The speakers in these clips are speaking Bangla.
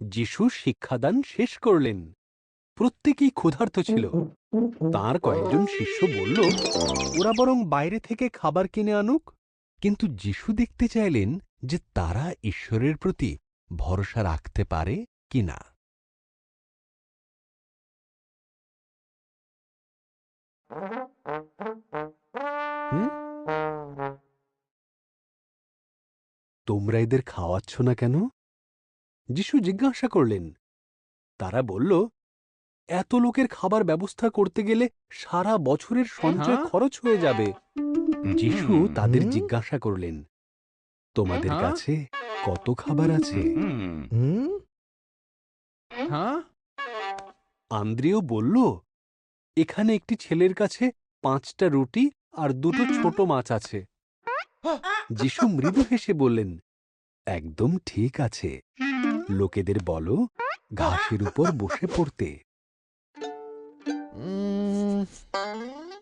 যিশু শিক্ষাদান শেষ করলেন। প্রত্যেকেই ক্ষুধার্ত ছিল। তার কয়েকজন শিষ্য বলল, ওরা বরং বাইরে থেকে খাবার কিনে আনুক। কিন্তু যিশু দেখতে চাইলেন যে তারা ঈশ্বরের প্রতি ভরসা রাখতে পারে কি না। তোমরা এদের খাওয়াচ্ছ না কেন? যিশু জিজ্ঞাসা করলেন তারা বলল এত লোকের খাবার ব্যবস্থা করতে গেলে সারা বছরের সঞ্চয় হ্যাঁ? খরচ হয়ে যাবে। যিশু তাদের জিজ্ঞাসা করলেন তোমাদের হ্যাঁ? কাছে কত খাবার আছে? হ্যাঁ। আন্দ্রিয় বলল এখানে একটি ছেলের কাছে পাঁচটা রুটি আর দুটো ছোট মাছ আছে। যিশু মৃদু হেসে বললেন একদম ঠিক আছে। লোকেদের বলো, ঘাসের উপর বসে পড়তে।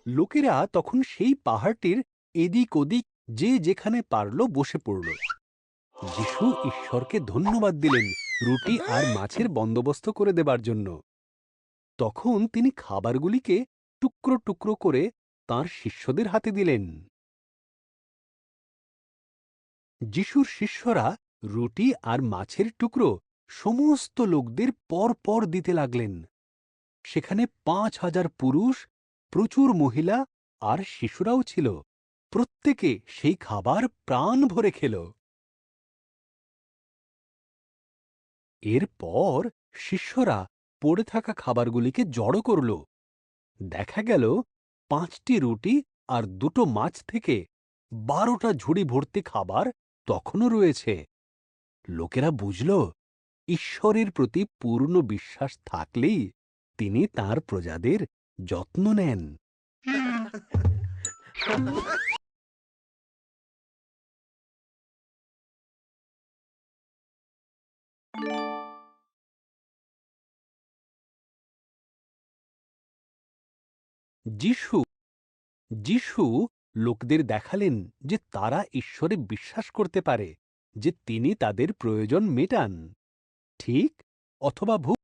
লোকেরা তখন সেই পাহাড়টির এদিক ওদিক যে যেখানে পারল বসে পড়ল। যিশু ঈশ্বরকে ধন্যবাদ দিলেন রুটি আর মাছের বন্দোবস্ত করে দেবার জন্য। তখন তিনি খাবারগুলিকে টুকরো টুকরো করে তার শিষ্যদের হাতে দিলেন। যিশুর শিষ্যরা রুটি আর মাছের টুকরো সমস্ত লোকদের পর পর দিতে লাগলেন। সেখানে পাঁচ হাজার পুরুষ, প্রচুর মহিলা আর শিশুরাও ছিল। প্রত্যেকে সেই খাবার প্রাণ ভরে খেল। এরপর শিষ্যরা পড়ে থাকা খাবারগুলিকে জড়ো করল। দেখা গেল, পাঁচটি রুটি আর দুটো মাছ থেকে বারোটা ঝুড়ি ভর্তি খাবার তখনও রয়েছে। লোকেরা বুঝল, ঈশ্বরের প্রতি পূর্ণ বিশ্বাস থাকলেই তিনি তার প্রজাদের যত্ন নেন। যিশু যিশু লোকদের দেখালেন যে তারা ঈশ্বরে বিশ্বাস করতে পারে। যে তিনি তাদের প্রয়োজন মেটান ঠিক অথবা ভুল।